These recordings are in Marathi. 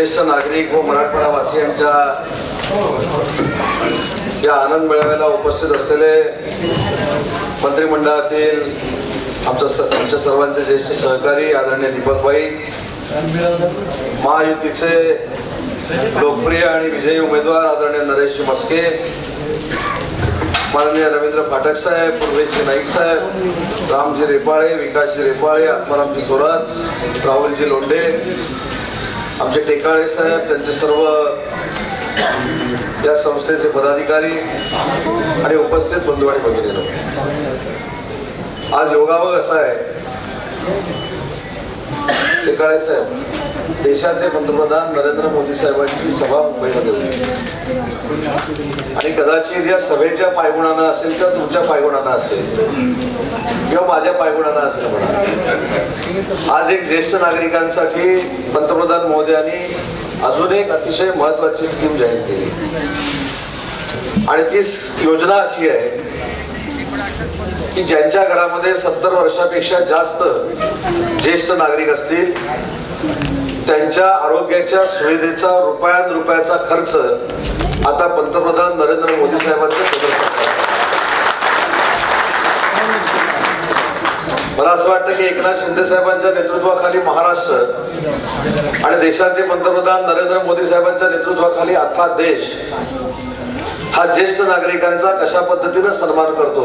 ज्येष्ठ नागरिक व मराठवाडा वासियांच्या या आनंद मेळाव्याला उपस्थित असलेले मंत्रिमंडळातील आमच्या आमच्या सर्वांचे ज्येष्ठ सहकारी आदरणीय दीपकबाई महायुतीचे लोकप्रिय आणि विजयी उमेदवार आदरणीय नरेश मस्के माननीय रवींद्र फाटक साहेब पूर्वेशजी नाईक साहेब रामजी रेपाळे विकासजी रेपाळे आत्मारामजी थोरात राहुलजी लोंढे आमचे टेकाळे साहेब त्यांचे सर्व या संस्थेचे पदाधिकारी आणि उपस्थित बंधू आणि भगिनी आज योगावं असा आहे. टेकाळे साहेब देशाचे पंतप्रधान नरेंद्र मोदी साहेबांची सभा मुंबईमध्ये होती. आणि कदाचित या सभेच्या पायगुणानं असेल किंवा तुमच्या पायगुणानं असेल किंवा माझ्या पायगुणानं असेल म्हणा आज एक ज्येष्ठ नागरिकांसाठी पंतप्रधान मोदयांनी अजून एक अतिशय महत्वाची स्कीम जाहीर केली. आणि ती योजना अशी आहे की ज्यांच्या घरामध्ये सत्तर वर्षापेक्षा जास्त ज्येष्ठ नागरिक असतील त्यांच्या आरोग्याच्या सुविधेचा रुपयान रुपयाचा खर्च आता पंतप्रधान नरेंद्र मोदी साहेबांच्या मला असं वाटतं की एकनाथ शिंदे साहेबांच्या नेतृत्वाखाली महाराष्ट्र आणि देशाचे पंतप्रधान नरेंद्र मोदी साहेबांच्या नेतृत्वाखाली अख्खा देश हा ज्येष्ठ नागरिकांचा कशा पद्धतीनं सन्मान करतो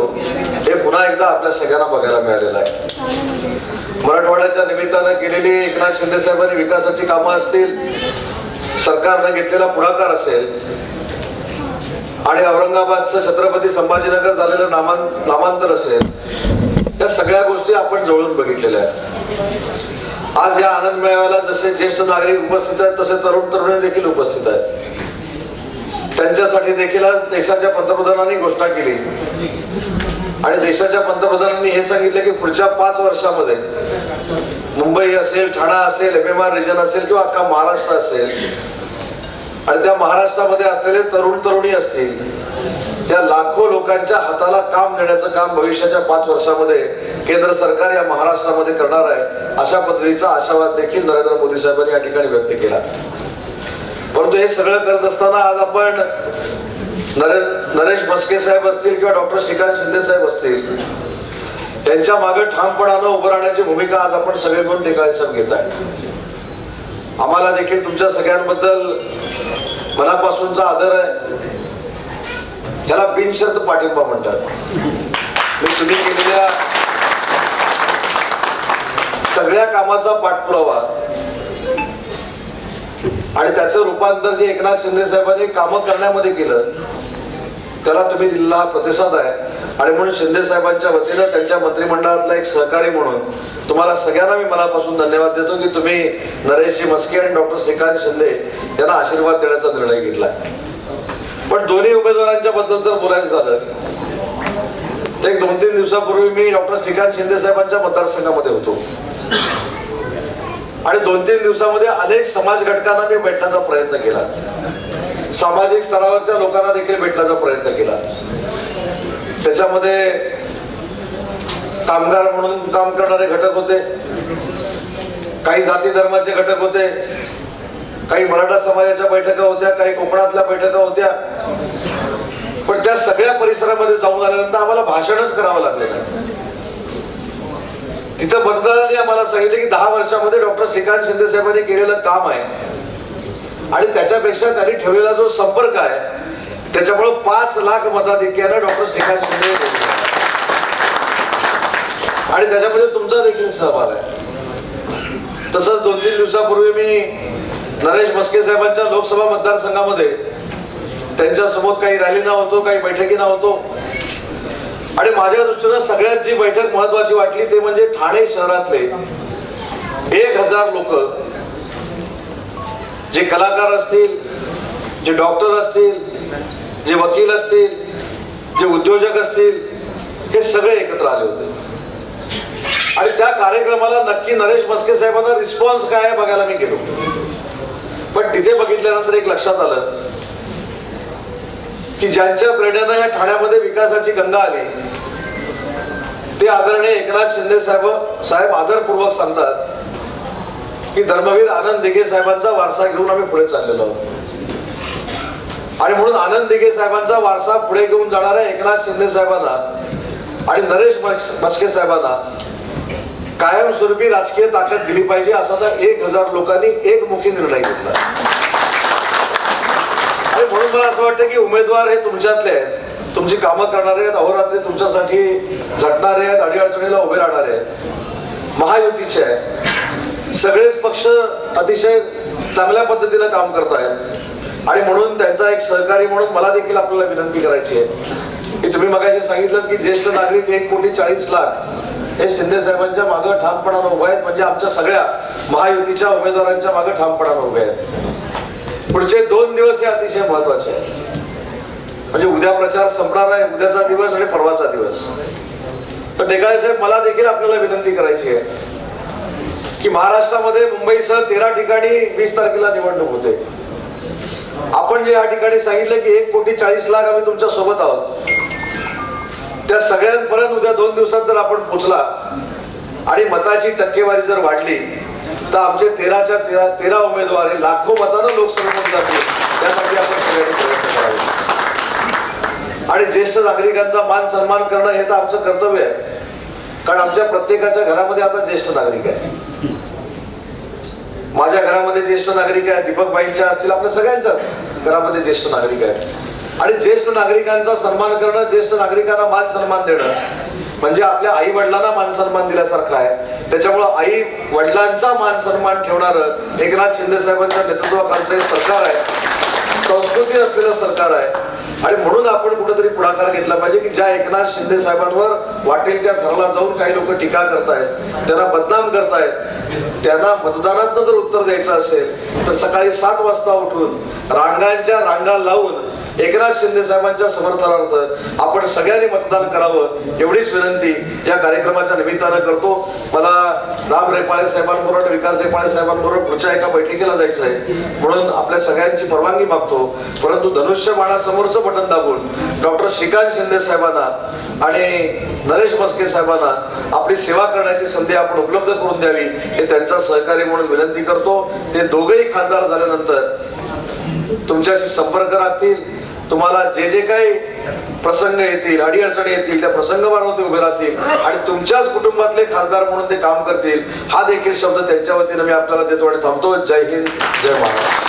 हे पुन्हा एकदा आपल्या सगळ्यांना बघायला मिळालेलं आहे. मराठवाड्याच्या निमित्तानं केलेली एकनाथ शिंदे साहेबांनी विकासाची कामं असतील सरकारनं घेतलेला पुढाकार असेल आणि औरंगाबादचं छत्रपती संभाजीनगर झालेलं नामां नामांतर असेल या सगळ्या गोष्टी आपण जवळून बघितलेल्या आहेत. आज या आनंद मेळाव्याला जसे ज्येष्ठ नागरिक उपस्थित आहेत तसे तरुण तरुणी देखील उपस्थित आहेत. त्यांच्यासाठी देखील देशाच्या पंतप्रधानांनी घोषणा केली. आणि देशाच्या पंतप्रधानांनी हे सांगितलं की पुढच्या पाच वर्षामध्ये मुंबई असेल ठाणा असेल एम एम आर रिजन असेल किंवा अख्खा महाराष्ट्र असेल आणि त्या महाराष्ट्रामध्ये असलेले तरुण तरुणी असतील त्या लाखो लोकांच्या हाताला काम देण्याचं काम भविष्याच्या पाच वर्षामध्ये केंद्र सरकार या महाराष्ट्रामध्ये करणार आहे अशा पद्धतीचा आशावाद देखील नरेंद्र मोदी साहेबांनी या ठिकाणी व्यक्त केला. परंतु हे सगळं करत असताना आज आपण नरे नरेश मस्के साहेब असतील किंवा डॉक्टर श्रीकांत शिंदे साहेब असतील त्यांच्या मागे ठामपणानं उभं राहण्याची भूमिका आज आपण सगळे कोण टेकाळे घेत आहे. आम्हाला देखील तुमच्या सगळ्यांबद्दल मनापासूनचा आदर आहे. याला बिनशर्त पाठिंबा म्हणतात. मी तुम्ही केलेल्या सगळ्या कामाचा पाठपुरावा आणि त्याचं रूपांतर जे एकनाथ शिंदे साहेबांनी कामं करण्यामध्ये केलं त्याला तुम्ही दिलेला प्रतिसाद आहे. आणि म्हणून शिंदे साहेबांच्या वतीनं त्यांच्या मंत्रिमंडळातला एक सहकारी म्हणून तुम्हाला सगळ्यांना मी मनापासून धन्यवाद देतो की तुम्ही नरेशजी मस्के आणि डॉक्टर श्रीकांत शिंदे यांना आशीर्वाद देण्याचा निर्णय घेतला. पण दोन्ही उमेदवारांच्या बद्दल जर बोलायचं झालं. तर एक दोन तीन दिवसापूर्वी मी डॉक्टर श्रीकांत शिंदे साहेबांच्या मतदारसंघामध्ये होतो. आणि दोन तीन दिवसामध्ये अनेक समाज घटकांना मी भेटण्याचा प्रयत्न केला. सामाजिक स्तरावरच्या लोकांना देखील भेटण्याचा प्रयत्न केला. त्याच्यामध्ये कामगार म्हणून काम करणारे घटक होते. काही जाती धर्माचे घटक होते. काही मराठा समाजाच्या बैठका होत्या काही कोकणातल्या बैठका होत्या. पण त्या सगळ्या परिसरामध्ये जाऊन आल्यानंतर आम्हाला भाषणच करावं लागलेलं. तिथं मतदारांनी आम्हाला सांगितलं की दहा वर्षामध्ये डॉक्टर श्रीकांत शिंदे साहेबांनी केलेलं काम आहे. आणि त्याच्यापेक्षा त्यांनी ठेवलेला जो संपर्क आहे त्याच्यामुळे पाच लाख मताधिक्यानं डॉक्टर श्रीकांत शिंदे आणि त्याच्यामध्ये तुमचा देखील सहभाग आहे. तसंच दोन तीन दिवसापूर्वी मी नरेश मस्के साहेबांच्या लोकसभा मतदारसंघामध्ये त्यांच्यासमोर काही रॅलीना होतो काही बैठकीना होतो. आणि माझ्या दृष्टीनं सगळ्यात जी बैठक महत्वाची वाटली ते म्हणजे ठाणे शहरातले एक हजार लोक जे कलाकार असतील जे डॉक्टर असतील जे वकील असतील जे उद्योजक असतील हे सगळे एकत्र आले होते. आणि त्या कार्यक्रमाला नक्की नरेश मस्के साहेबांना रिस्पॉन्स काय आहे बघायला मी गेलो. पण तिथे बघितल्यानंतर एक लक्षात आलं की ज्यांच्या प्रेरणेनं या ठाण्यामध्ये विकासाची गंगा आली. ते आदरणीय एकनाथ शिंदे साहेब साहेब आदरपूर्वक सांगतात की धर्मवीर आनंद दिघे साहेबांचा वारसा घेऊन आम्ही पुढे चाललेलो आहोत. आणि म्हणून आनंद दिघे साहेबांचा वारसा पुढे घेऊन जाणाऱ्या एकनाथ शिंदे साहेबांना आणि नरेश मस्के साहेबांना कायमस्वरूपी राजकीय ताकद दिली पाहिजे असा तर एक हजार लोकांनी एकमुखी निर्णय घेतला. आणि म्हणून मला असं वाटतं की उमेदवार हे तुमच्यातले आहेत. तुमची कामं करणारे आहेत. अहोरात्री तुमच्यासाठी झटणारे आहेत. अडीअडचणीला उभे राहणारे आहेत. महायुतीचे आहेत. सगळेच पक्ष अतिशय चांगल्या पद्धतीनं काम करतायत आणि म्हणून त्यांचा एक सहकारी म्हणून मला देखील आपल्याला विनंती करायची आहे. की तुम्ही मगाशी सांगितलं की ज्येष्ठ नागरिक एक कोटी चाळीस लाख हे शिंदे साहेबांच्या मागं ठामपणानं उभे आहेत. म्हणजे आमच्या सगळ्या महायुतीच्या उमेदवारांच्या मागं ठामपणानं उभे आहेत. पुढचे दोन दिवस हे अतिशय महत्त्वाचे आहेत. म्हणजे उद्या प्रचार संपणार आहे उद्याचा दिवस आणि परवाचा दिवस. तर डेगाळे साहेब मला देखील आपल्याला विनंती करायची आहे की महाराष्ट्रामध्ये मुंबईसह तेरा ठिकाणी वीस तारखेला निवडणूक होते. आपण जे या ठिकाणी सांगितलं की एक कोटी चाळीस लाख आम्ही तुमच्यासोबत आहोत. त्या सगळ्यांपर्यंत उद्या दोन दिवसात जर आपण पोचला आणि मताची टक्केवारी जर वाढली तर आमचे तेराच्या तेरा तेरा उमेदवार हे लाखो मतानं लोकसभेमध्ये जातील त्यासाठी आपण सगळ्यांनी प्रयत्न करावे. आणि ज्येष्ठ नागरिकांचा मान सन्मान करणं हे तर आमचं कर्तव्य आहे. कारण आमच्या प्रत्येकाच्या घरामध्ये आता ज्येष्ठ नागरिक आहे. माझ्या घरामध्ये ज्येष्ठ नागरिक आहे दीपकबाईंच्या असतील आपल्या सगळ्यांच्याच घरामध्ये ज्येष्ठ नागरिक आहेत. आणि ज्येष्ठ नागरिकांचा सन्मान करणं ज्येष्ठ नागरिकांना मान सन्मान देणं म्हणजे आपल्या आई वडिलांना मान सन्मान दिल्यासारखं आहे. त्याच्यामुळं आई वडिलांचा मान सन्मान ठेवणारं एकनाथ शिंदे साहेबांच्या नेतृत्वाखालचं हे सरकार आहे. संस्कृती असलेलं सरकार आहे. आणि म्हणून आपण कुठेतरी पुढाकार घेतला पाहिजे की ज्या एकनाथ शिंदे साहेबांवर वाटेल त्या थराला जाऊन काही लोक टीका करतायत त्यांना बदनाम करतायत. त्यांना मतदानात जर उत्तर द्यायचं असेल तर सकाळी सात वाजता उठून रांगांच्या रांगा लावून एकनाथ शिंदे साहेबांच्या समर्थनार्थ आपण सगळ्यांनी मतदान करावं एवढीच विनंती या कार्यक्रमाच्या निमित्तानं करतो. मला राम रेपाळे साहेबांबरोबर आणि विकास रेपाळे साहेबांबरोबर पुढच्या एका बैठकीला जायचं आहे. म्हणून आपल्या सगळ्यांची परवानगी मागतो. परंतु धनुष्य बाणासमोरचं बटन दाबून डॉक्टर श्रीकांत शिंदे साहेबांना आणि नरेश मस्के साहेबांना आपली सेवा करण्याची संधी आपण उपलब्ध करून द्यावी हे त्यांचा सहकारी म्हणून विनंती करतो. ते दोघेही खासदार झाल्यानंतर तुमच्याशी संपर्क राखतील. तुम्हाला जे जे काही प्रसंग येतील अडीअडचणी येतील त्या प्रसंगावर ते उभे राहतील. आणि तुमच्याच कुटुंबातले खासदार म्हणून ते काम करतील. हा देखील शब्द त्यांच्या वतीनं मी आपल्याला देतो आणि थांबतो जय हिंद जय महाराष्ट्र.